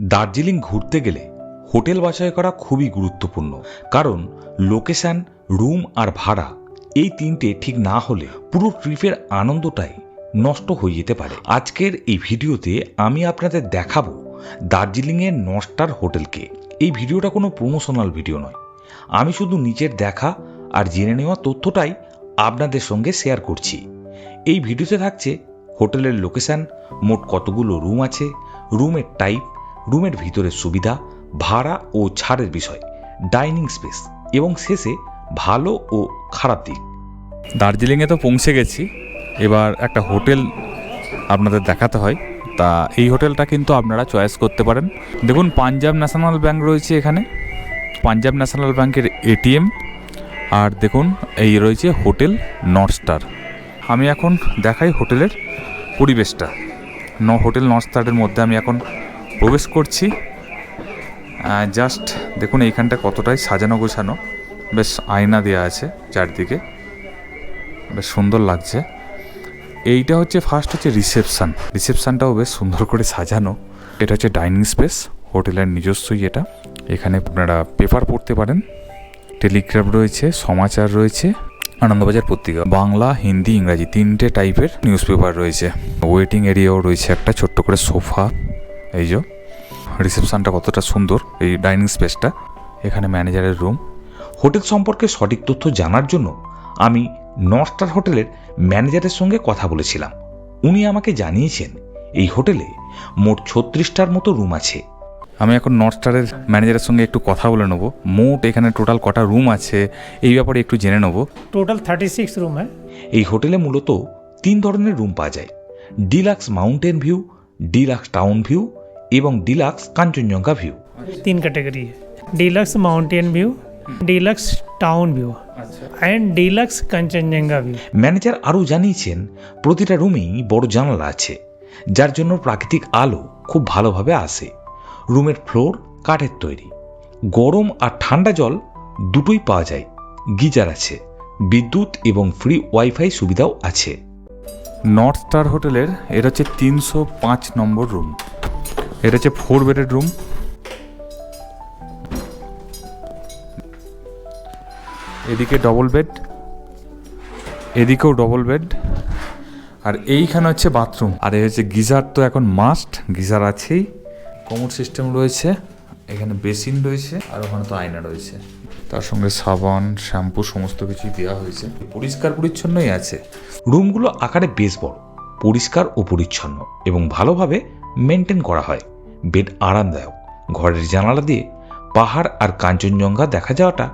দার্জিলিং ঘুরতে গেলে হোটেল বাছাই করা খুবই গুরুত্বপূর্ণ। কারণ লোকেশন, রুম আর ভাড়া এই তিনটে ঠিক না হলে পুরো ট্রিপের আনন্দটাই নষ্ট হয়ে যেতে পারে। আজকের এই ভিডিওতে আমি আপনাদের দেখাবো দার্জিলিংয়ের নস্টার হোটেলকে। এই ভিডিওটা কোনো প্রমোশনাল ভিডিও নয়। আমি শুধু নিচের দেখা আর জেনে নেওয়া তথ্যটাই আপনাদের সঙ্গে শেয়ার করছি। এই ভিডিওতে থাকছে হোটেলের লোকেশান, মোট কতগুলো রুম আছে, রুমের টাইপ রুমের ভিতরের সুবিধা, ভাড়া ও ছাড়ের বিষয়, ডাইনিং স্পেস এবং শেষে ভালো ও খারাপ দিক। দার্জিলিংয়ে তো পৌঁছে গেছি। এবার একটা হোটেল আপনাদের দেখাতে হয়। তা এই হোটেলটা কিন্তু আপনারা চয়েস করতে পারেন। দেখুন, পাঞ্জাব ন্যাশনাল ব্যাংক রয়েছে এখানে। পাঞ্জাব ন্যাশনাল ব্যাংকের এটিএম। আর দেখুন, এই রয়েছে হোটেল নর্থ স্টার। আমি এখন দেখাই হোটেলের পরিবেশটা। ন হোটেল নর্থ স্টারের মধ্যে আমি এখন প্রবেশ করছি। জাস্ট দেখুন, এইখানটা কতটাই সাজানো গোছানো। বেশ আয়না দেওয়া আছে চারদিকে। বেশ সুন্দর লাগছে। এইটা হচ্ছে ফার্স্ট হচ্ছে রিসেপশান রিসেপশানটাও বেশ সুন্দর করে সাজানো। এটা হচ্ছে ডাইনিং স্পেস হোটেলের নিজস্বই এটা। এখানে আপনারা পেপার পড়তে পারেন। টেলিগ্রাফ রয়েছে, সমাচার রয়েছে। আনন্দবাজার পত্রিকা। বাংলা, হিন্দি, ইংরাজি তিনটে টাইপের নিউজ পেপার রয়েছে। ওয়েটিং এরিয়াও রয়েছে একটা ছোট্ট করে সোফা। এই যে। রিসেপশনটা কতটা সুন্দর এই ডাইনিং স্পেসটা এখানে ম্যানেজারের রুম। হোটেল সম্পর্কে সঠিক তথ্য জানার জন্য আমি নর্থ স্টার হোটেলের ম্যানেজারের সঙ্গে কথা বলেছিলাম। উনি আমাকে জানিয়েছেন এই হোটেলে মোট ছত্রিশটার মতো রুম আছে। আমি এখন নর্থ স্টারের ম্যানেজারের সঙ্গে একটু কথা বলে নেব। মোট এখানে টোটাল কটা রুম আছে এই ব্যাপারে একটু জেনে নেব। টোটাল থার্টি সিক্স রুম হ্যাঁ? এই হোটেলে মূলত তিন ধরনের রুম পাওয়া যায়। Deluxe mountain view deluxe town view এবং ডিলাক্স কাঞ্চনজঙ্ঘা ভিউ तीन कैटेगरी है deluxe mountain view deluxe town view and deluxe Kanchenjunga view manager আরও জানিয়েছেন প্রতিটা রুমেই বড় জানালা আছে যার জন্য প্রাকৃতিক আলো খুব ভালোভাবে আসে রুমের ফ্লোর কাঠের তৈরি গরম আর ঠান্ডা জল দুটোই পাওয়া যায় গিজার আছে বিদ্যুৎ এবং ফ্রি ওয়াইফাই সুবিধাও আছে নর্থ স্টার হোটেলের এটা হচ্ছে তিনশো পাঁচ নম্বর রুম এটা হচ্ছে ফোর বেডের রুম এদিকে ডবল বেড এদিকেও ডবল বেড আর এইখানে হচ্ছে বাথরুম আর এই হচ্ছে গিজার তো এখন মাস্ট গিজার আছেই। কোমর সিস্টেম রয়েছে, এখানে বেসিন রয়েছে, আর ওখানে তো আয়না রয়েছে। তার সঙ্গে সাবান, শ্যাম্পু সমস্ত কিছুই দেওয়া হয়েছে। পরিষ্কার পরিচ্ছন্নই আছে। রুমগুলো আকারে বেশ বড়, পরিষ্কার ও পরিচ্ছন্ন, এবং ভালোভাবে মেনটেন করা হয়। বেড আরামদায়ক। ঘরের জানালা দিয়ে পাহাড় আর কাঞ্চনজঙ্ঘা দেখা যাওয়াটা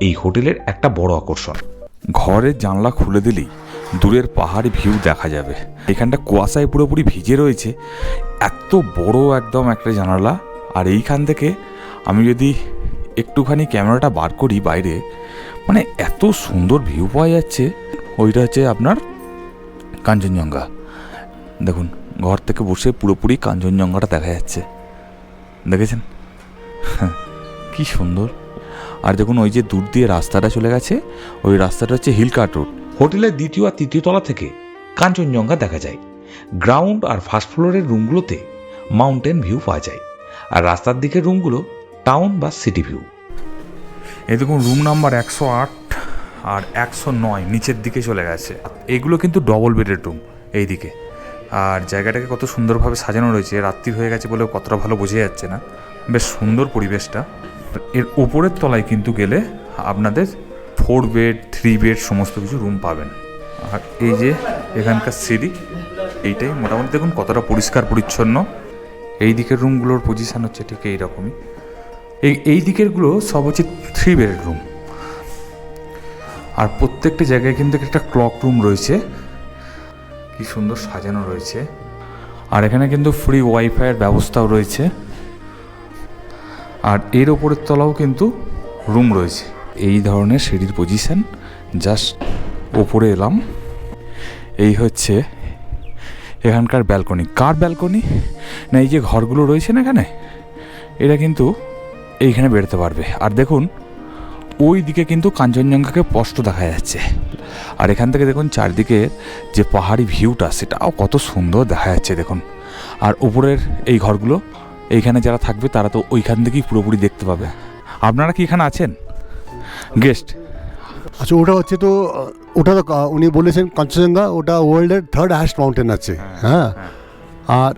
এই হোটেলের একটা বড় আকর্ষণ। ঘরের জানলা খুলে দিলেই দূরের পাহাড় ভিউ দেখা যাবে। এখানটা কুয়াশায় পুরোপুরি ভিজে রয়েছে। এত বড় একদম একটা জানালা। আর এইখান থেকে আমি যদি একটুখানি ক্যামেরাটা বার করি বাইরে মানে এত সুন্দর ভিউ পাওয়া যাচ্ছে। ওইটা হচ্ছে আপনার কাঞ্চনজঙ্ঘা। দেখুন, ঘর থেকে বসে পুরোপুরি কাঞ্চনজঙ্ঘাটা দেখা যাচ্ছে। দেখেছেন? কি সুন্দর। আর দেখুন, ওই যে দূর দিয়ে রাস্তাটা চলে গেছে, ওই রাস্তাটা হচ্ছে হিল কাট রোড হোটেলের দ্বিতীয় আর তৃতীয় তলা থেকে কাঞ্চনজঙ্ঘা দেখা যায়। গ্রাউন্ড আর ফার্স্ট ফ্লোরের রুমগুলোতে মাউন্টেন ভিউ পাওয়া যায়। আর রাস্তার দিকের রুমগুলো টাউন বা সিটি ভিউ। এই দেখুন, রুম নাম্বার একশো আট আর একশো নয় নিচের দিকে চলে গেছে। এগুলো কিন্তু ডবল বেডের রুম এই দিকে আর জায়গাটাকে কত সুন্দরভাবে সাজানো রয়েছে, রাত্রি হয়ে গেছে বলে কতটা ভালো বোঝা যাচ্ছে না। বেশ সুন্দর পরিবেশটা। এর ওপরের তলায় কিন্তু গেলে আপনাদের ফোর বেড থ্রি বেড সমস্ত কিছু রুম পাবেন। আর এই যে এখানকার সিঁড়ি, এইটাই মোটামুটি দেখুন কতটা পরিষ্কার পরিচ্ছন্ন। এই দিকের রুমগুলোর পজিশান হচ্ছে ঠিক এইরকমই। এই এই দিকেরগুলো সব হচ্ছে থ্রি বেডের রুম আর প্রত্যেকটা জায়গায় কিন্তু একটা ক্লক রুম রয়েছে। কি সুন্দর সাজানো রয়েছে। আর এখানে কিন্তু ফ্রি ওয়াইফাইয়ের ব্যবস্থাও রয়েছে। আর এর ওপরের তলাও কিন্তু রুম রয়েছে। এই ধরনের সিঁড়ির পজিশন জাস্ট ওপরে এলাম। এই হচ্ছে এখানকার ব্যালকনি কার ব্যালকনি না, এই যে ঘরগুলো রয়েছে না এখানে? এটা কিন্তু এইখানে বেরোতে পারবে। আর দেখুন ওই দিকে কিন্তু কাঞ্চনজঙ্ঘাকে স্পষ্ট দেখা যাচ্ছে। আর এখান থেকে দেখুন চারদিকে যে পাহাড়ি ভিউটা সেটাও কত সুন্দর দেখা যাচ্ছে দেখুন। আর উপরের এই ঘরগুলো এইখানে যারা থাকবে তারা তো ওইখান থেকেই পুরোপুরি দেখতে পাবে। আপনারা কি এখানে আছেন? গেস্ট। আচ্ছা ওটা হচ্ছে তো ওটা তো উনি বলেছেন কাঞ্চনজঙ্ঘা ওটা ওয়ার্ল্ডের থার্ড হাইস্ট মাউন্টেন আছে। হ্যাঁ আর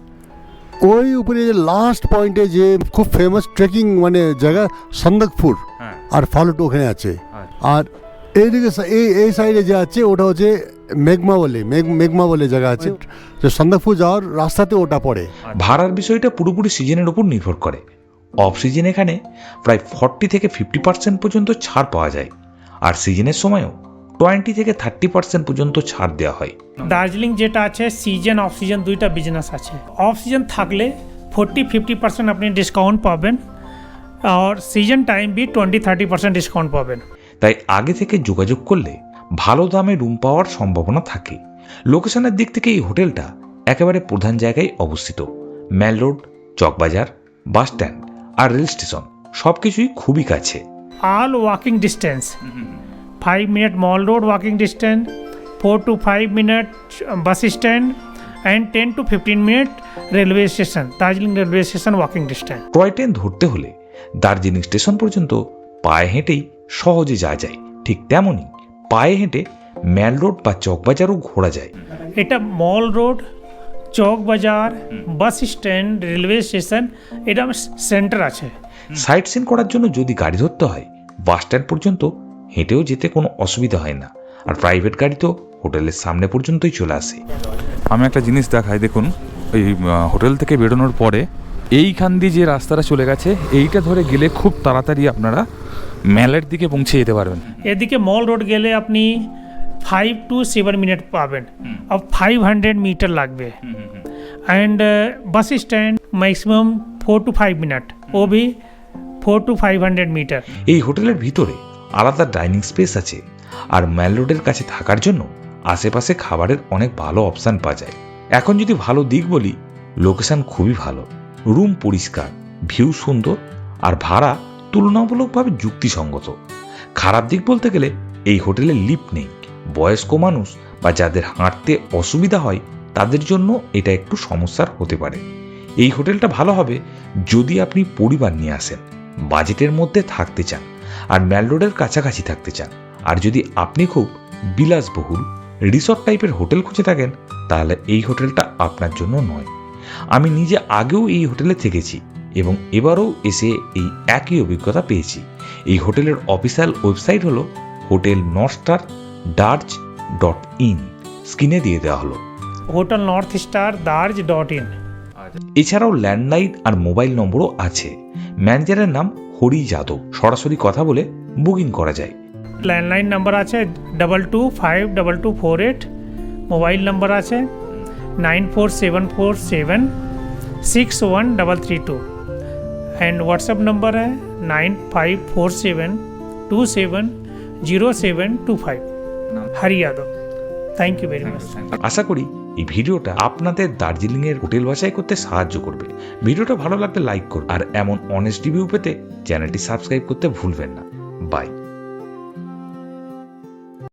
ওই উপরে যে লাস্ট পয়েন্টে যে খুব ফেমাস ট্রেকিং মানে জায়গা সন্দকপুর হ্যাঁ। আর ফালুট ওখানে আছে। আর এইদিকে এই এই সাইডে যে আছে ওটা হচ্ছে মেঘমা বলে মেঘ মেঘমা বলে জায়গা আছে। যে সন্দকপুর যাওয়ার রাস্তাতে ওটা পড়ে। ভাড়ার বিষয়টা পুরোপুরি সিজনের উপর নির্ভর করে। অফ সিজন এখানে প্রায় ফর্টি থেকে ফিফটি পার্সেন্ট পর্যন্ত ছাড় পাওয়া যায়। আর সিজনের সময়ও টোয়েন্টি থেকে থার্টি পার্সেন্ট পর্যন্ত ছাড় দেওয়া হয়। দার্জিলিং যেটা আছে সিজন অফ সিজন দুইটা বিজনেস আছে। অফ সিজন থাকলে ফোর্টি ফিফটি পার্সেন্ট আপনি ডিসকাউন্ট পাবেন। আর সিজন টাইম বি টোয়েন্টি থার্টি পার্সেন্ট ডিসকাউন্ট পাবেন। তাই আগে থেকে যোগাযোগ করলে ভালো দামে রুম পাওয়ার সম্ভাবনা থাকে। লোকেশনের দিক থেকে এই হোটেলটা একেবারে প্রধান জায়গায় অবস্থিত। Mall road Chowkbazar bus stand আর রেল স্টেশন সব কিছুই খুবই কাছে। All walking distance five minute mall road walking distance four to five minute bus stand and ten to fifteen minute railway station Darjeeling railway station walking distance toy train ধরতে হলে Darjeeling station পর্যন্ত পায়ে হেঁটেই সহজে যাওয়া যায় ঠিক তেমনই পায়ে হেঁটে ম্যাল রোড বা চকবাজারও ঘোরা যায়। এটা mall road Chowkbazar bus stand railway station এটা সেন্টার আছে। সাইট সিন করার জন্য যদি গাড়ি ধরতে হয় বাস স্ট্যান্ড পর্যন্ত হেঁটেও যেতে কোনো অসুবিধা হয় না। আর প্রাইভেট গাড়ি তো হোটেলের সামনে পর্যন্তই চলে আসে। আমি একটা জিনিস দেখাই দেখুন এই হোটেল থেকে বেরোনোর পরে এইখান দিয়ে যে রাস্তাটা চলে গেছে এইটা ধরে গেলে খুব তাড়াতাড়ি আপনারা মেলের দিকে পৌঁছে যেতে পারবেন। এদিকে মল রোড গেলে আপনি ফাইভ টু সেভেন মিনিট পাবেন। আর ফাইভ হান্ড্রেড মিটার লাগবে। And bus stand maximum four to five minute O B four to five hundred metre এই হোটেলের ভিতরে আলাদা ডাইনিং স্পেস আছে। আর মেল রোডের কাছে থাকার জন্য আশেপাশে খাবারের অনেক ভালো অপশান পাওয়া যায়। এখন যদি ভালো দিক বলি লোকেশান খুবই ভালো। রুম পরিষ্কার ভিউ সুন্দর আর ভাড়া তুলনামূলকভাবে যুক্তিসঙ্গত। খারাপ দিক বলতে গেলে এই হোটেলে লিফট নেই। বয়স্ক মানুষ বা যাদের হাঁটতে অসুবিধা হয়, তাদের জন্য এটা একটু সমস্যার হতে পারে। এই হোটেলটা ভালো হবে যদি আপনি পরিবার নিয়ে আসেন, বাজেটের মধ্যে থাকতে চান আর ম্যাল রোডের কাছাকাছি থাকতে চান। আর যদি আপনি খুব বিলাসবহুল, রিসর্ট টাইপের হোটেল খুঁজে থাকেন, তাহলে এই হোটেলটা আপনার জন্য নয়। আমি নিজে আগেও এই হোটেলে থেকেছি। এবং এবারও এসে এই একই অভিজ্ঞতা পেয়েছি। এই হোটেলের অফিসিয়াল ওয়েবসাইট হলো hotel Northstar Darj dot in. স্ক্রিনে দিয়ে দেওয়া হলো। Hotel North Star Darj dot in. এছাড়াও ল্যান্ডলাইন আর মোবাইল নম্বরও আছে। ম্যানেজারের নাম হরি যাদব। সরাসরি কথা বলে বুকিং করা যায়। ল্যান্ডলাইন নাম্বার আছে double two five double two four eight mobile number আছে nine four seven four seven six one double three two. And WhatsApp number है nine five four seven two seven zero seven two five Hari Yadav thank you very much আশা করি এই ভিডিওটা আপনাদের দার্জিলিং এর hotel বাছাই করতে সাহায্য করবে ভিডিওটা ভালো লাগলে লাইক করুন আর এমন অনেস্ট রিভিউ পেতে চ্যানেলটি সাবস্ক্রাইব করতে ভুলবেন না বাই